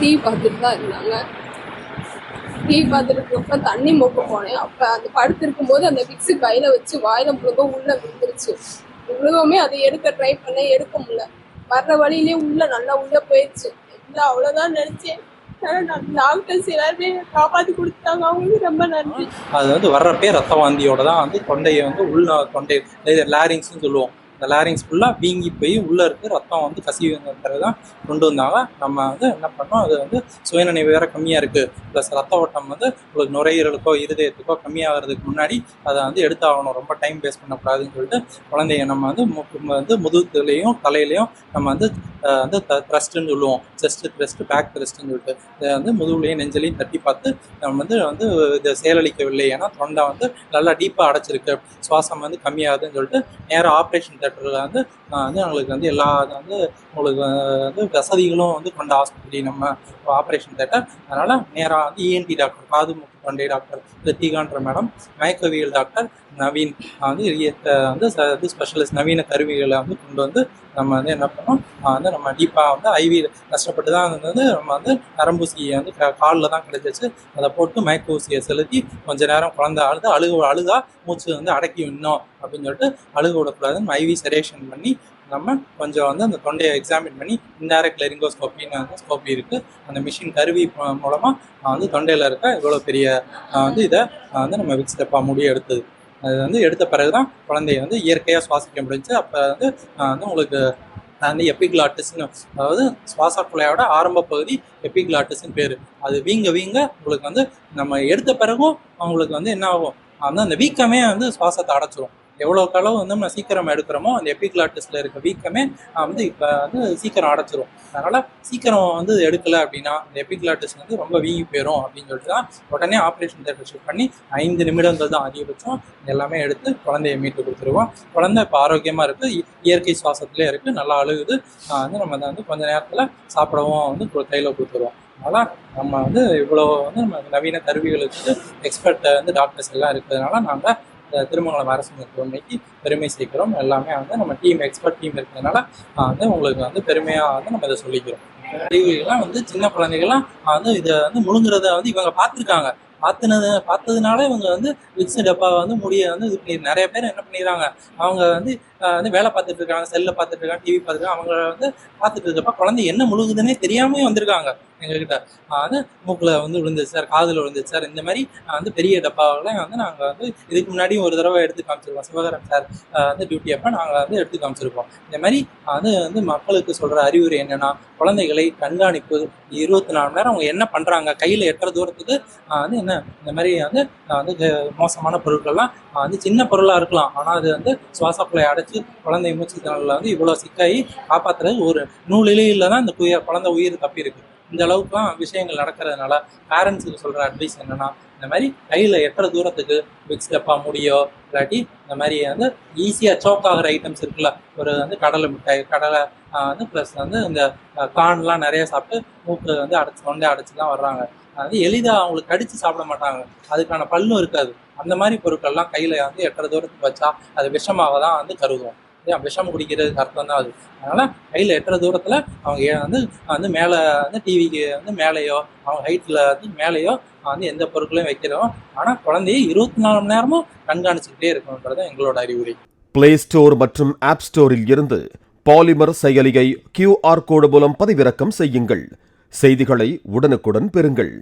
Tea பார்த்துட்டு தான் இருந்தாங்க. டீ பார்த்துட்டு இருக்கிறப்ப தண்ணி மோக்க போனேன். அப்போ அந்த படுத்திருக்கும் போது அந்த விக்ஸு கையில் வச்சு வாயில் முழுக உள்ளே விழுந்துருச்சு. முழுகவுமே அதை எடுக்க ட்ரை பண்ண எடுக்க முடியல. வர்ற வழியிலேயே உள்ளே நல்லா உள்ளே போயிடுச்சு இல்லை அவ்வளோதான் நினச்சேன். டாக்டர்ஸ் எல்லாருமே காப்பாத்தி கொடுத்தாங்க. அவங்களுக்கு ரொம்ப நன்றி. அது வந்து வர்றப்பே ரத்த வாந்தியோட தான் வந்து தொண்டையை வந்து உள் தொண்டை லாரிங்ஸ்னு சொல்லுவோம். இந்த லாரிங்ஸ் ஃபுல்லாக வீங்கி போய் உள்ளே இருக்கு. ரத்தம் வந்து கசிவுங்கிறது தான் கொண்டு வந்தாங்க. நம்ம வந்து என்ன பண்ணோம்? அது வந்து சுயநினைவு வேற கம்மியாக இருக்குது ப்ளஸ் ரத்த ஓட்டம் வந்து உங்களுக்கு நுரையீரலுக்கோ இருதயத்துக்கோ கம்மியாகிறதுக்கு முன்னாடி அதை வந்து எடுத்தாகணும். ரொம்ப டைம் வேஸ்ட் பண்ணக்கூடாதுன்னு சொல்லிட்டு குழந்தைய நம்ம வந்து மு- வந்து முதுகுலையும் தலையிலையும் நம்ம வந்து வந்து வந்து த்ரஸ்ட்டுன்னு சொல்லுவோம். செஸ்ட் த்ரஸ்ட் பேக் த்ரஸ்ட்னு சொல்லிட்டு. இதை வந்து முதுகுலையும் நெஞ்சலையும் தட்டி பார்த்து நம்ம வந்து வந்து இதை செயலளிக்கவில்லை. ஏன்னா தொண்டை வந்து நல்லா டீப்பாக அடைச்சிருக்கு. சுவாசம் வந்து கம்மியாகுதுன்னு சொல்லிட்டு நேராக ஆப்ரேஷன் தேட்டரில் வந்து வந்து அவங்களுக்கு வந்து எல்லா வந்து உங்களுக்கு வந்து வசதிகளும் வந்து கொண்ட ஆஸ்பத்திரி நம்ம ஆப்ரேஷன் தேட்டர் அதனால் நேராக வந்து இஎன்டி டாக்டர் காது மூக்கு தொண்டை டாக்டர் ரித்திகான்ற மேடம் மயக்கவியல் டாக்டர் நவீன் வந்து வந்து ஸ்பெஷலிஸ்ட் நவீன கருவிகளை வந்து கொண்டு வந்து நம்ம வந்து என்ன பண்ணோம் வந்து நம்ம டீப்பாக வந்து ஐவி கஷ்டப்பட்டு தான் வந்து நம்ம வந்து நரம்பூசியை வந்து காலில் தான் கிடைச்சிச்சு. அதை போட்டு மயக்க ஊசியை செலுத்தி கொஞ்ச நேரம் குழந்தை அழுது அழுக அழுகா மூச்சு வந்து அடக்கி விடணும் அப்படின்னு சொல்லிட்டு அழுக விடக்கூடாதுன்னு ஐவி செரேஷன் பண்ணி நம்ம கொஞ்சம் வந்து அந்த தொண்டையை எக்ஸாமின் பண்ணி இன்டைரக்ட் லெரிங்கோஸ்கோப்பின்னு வந்து ஸ்கோப்பி இருக்குது அந்த மிஷின் கருவி மூலமாக வந்து தொண்டையில் இருக்க இவ்வளோ பெரிய வந்து இதை வந்து நம்ம விக்ஸ் டப்பா முடிய எடுத்தது. அது வந்து எடுத்த பிறகு தான் குழந்தைய வந்து இயற்கையாக சுவாசிக்க முடிஞ்சு அப்போ வந்து வந்து உங்களுக்கு வந்து எபிக்லாட்டிஸ்னு அதாவது சுவாச குழாயோட ஆரம்ப பகுதி எபிக்லாட்டிஸ்னு பேர். அது வீங்க வீங்க உங்களுக்கு வந்து நம்ம எடுத்த பிறகும் அவங்களுக்கு வந்து என்ன ஆகும்? அந்த அந்த வீக்கமே வந்து சுவாசத்தை அடைச்சிரும். எவ்வளோக்கு அளவு வந்து நம்ம சீக்கிரம் எடுக்கிறோமோ அந்த எபிக்லாட்டிஸில் இருக்க வீக்கமே வந்து இப்போ வந்து சீக்கிரம் அடைச்சிரும். அதனால் சீக்கிரம் வந்து எடுக்கலை அப்படின்னா அந்த எபிக்லாட்டிஸ் வந்து ரொம்ப வீங்கி போயிடும் அப்படின்னு சொல்லிட்டு தான் உடனே ஆப்ரேஷன் தேட்டர் ஷிஃப்ட் பண்ணி ஐந்து நிமிடங்கள் தான் அதிகபட்சம் எல்லாமே எடுத்து குழந்தைய மீட்டு கொடுத்துருவோம். குழந்தை இப்போ ஆரோக்கியமாக இருக்குது இயற்கை சுவாசத்துலேயே இருக்குது நல்லா அழுகுது. வந்து நம்ம அதை வந்து கொஞ்ச நேரத்தில் சாப்பிடவும் வந்து கையில் கொடுத்துருவோம். அதனால் நம்ம வந்து இவ்வளோ வந்து நம்ம நவீன கருவிகளுக்கு எக்ஸ்பர்ட் வந்து டாக்டர்ஸ் எல்லாம் இருக்கிறதுனால நாங்கள் திருமங்கலம் அரசு மருத்துவமனைக்கு பெருமை சேர்க்கிறோம். எல்லாமே வந்து நம்ம டீம் எக்ஸ்பர்ட் டீம் இருக்கிறதுனால வந்து உங்களுக்கு வந்து பெருமையாக வந்து நம்ம இதை சொல்லிக்கிறோம். அறிகுறிகள்லாம் வந்து சின்ன குழந்தைகள்லாம் வந்து இதை வந்து முழுங்குறத வந்து இவங்க பார்த்துருக்காங்க. பார்த்துனது பார்த்ததுனால இவங்க வந்து விக்ஸ் டப்பா வந்து முடிய வந்து இது பண்ணி நிறைய பேர் என்ன பண்ணிடுறாங்க அவங்க வந்து வந்து வேலை பார்த்துட்டு இருக்காங்க செல்லை பார்த்துட்டு இருக்காங்க டிவி பார்த்துருக்காங்க அவங்க வந்து பார்த்துட்டு இருக்கப்ப குழந்தை என்ன முழுகுதுன்னே தெரியாமே வந்திருக்காங்க. எங்ககிட்ட. வந்து மூக்கில் வந்து விழுந்துச்சு சார் காதில் விழுந்துச்சு சார். இந்த மாதிரி வந்து பெரிய டப்பாவெல்லாம் வந்து நாங்கள் வந்து இதுக்கு முன்னாடியும் ஒரு தடவை எடுத்து காமிச்சிருக்கோம். சிவகரம் சார் வந்து டியூட்டி அப்போ நாங்கள் வந்து எடுத்து காமிச்சிருக்கோம். இந்த மாதிரி வந்து வந்து மக்களுக்கு சொல்கிற அறிவுரை என்னன்னா குழந்தைகளை கண்காணிப்பு. இருபத்தி நாலு மணி நேரம் அவங்க என்ன பண்ணுறாங்க கையில் எட்டுற தூரத்துக்கு வந்து என்ன இந்த மாதிரி வந்து வந்து மோசமான பொருட்கள்லாம் வந்து சின்ன பொருளாக இருக்கலாம். ஆனால் அது வந்து சுவாசக்குழை அடைச்சி குழந்தை மூச்சு திணறல வந்து இவ்வளோ சிக்காகி காப்பாற்றுறது ஒரு நூலிலையில் தான் இந்த குய குழந்தை உயிர் தப்பி இருக்குது இந்த அளவுக்குலாம் விஷயங்கள் நடக்கிறதுனால பேரண்ட்ஸுக்கு சொல்கிற அட்வைஸ் என்னன்னா இந்த மாதிரி கையில் எட்டுற தூரத்துக்கு விக்ஸ் டப்பா முடியோ இல்லாட்டி இந்த மாதிரி வந்து ஈஸியாக சோக் ஆகிற ஐட்டம்ஸ் இருக்குல்ல ஒரு வந்து கடலை மிட்டாய் கடலை வந்து ப்ளஸ் வந்து இந்த கார்ன்லாம் நிறைய சாப்பிட்டு மூக்கு வந்து அடைச்சி கொண்டே அடைச்சி தான் வர்றாங்க. அது எளிதாக அவங்களுக்கு கடிச்சு சாப்பிட மாட்டாங்க. அதுக்கான பல்லும் இருக்காது. அந்த மாதிரி பொருட்கள்லாம் கையில் வந்து எட்டரை தூரத்துக்கு வச்சா அது விஷமாக தான் வந்து கருதும் விஷம் குடிக்கிறது அர்த்தம் தான் அது. அதனால் கையில் எட்டுற தூரத்தில் அவங்க வந்து வந்து மேலே வந்து டிவிக்கு வந்து மேலேயோ அவங்க ஹைட்டில் வந்து மேலேயோ வந்து எந்த பொருட்களையும் வைக்கிறோம் ஆனால் குழந்தைய இருபத்தி நாலு மணி நேரமும் கண்காணிச்சுக்கிட்டே இருக்கணுன்றது எங்களோட அறிவுரை. பிளே ஸ்டோர் மற்றும் ஆப் ஸ்டோரில் இருந்து பாலிமர் செயலியை கியூஆர் கோடு மூலம் பதிவிறக்கம் செய்யுங்கள். செய்திகளை உடனுக்குடன் பெறுங்கள்.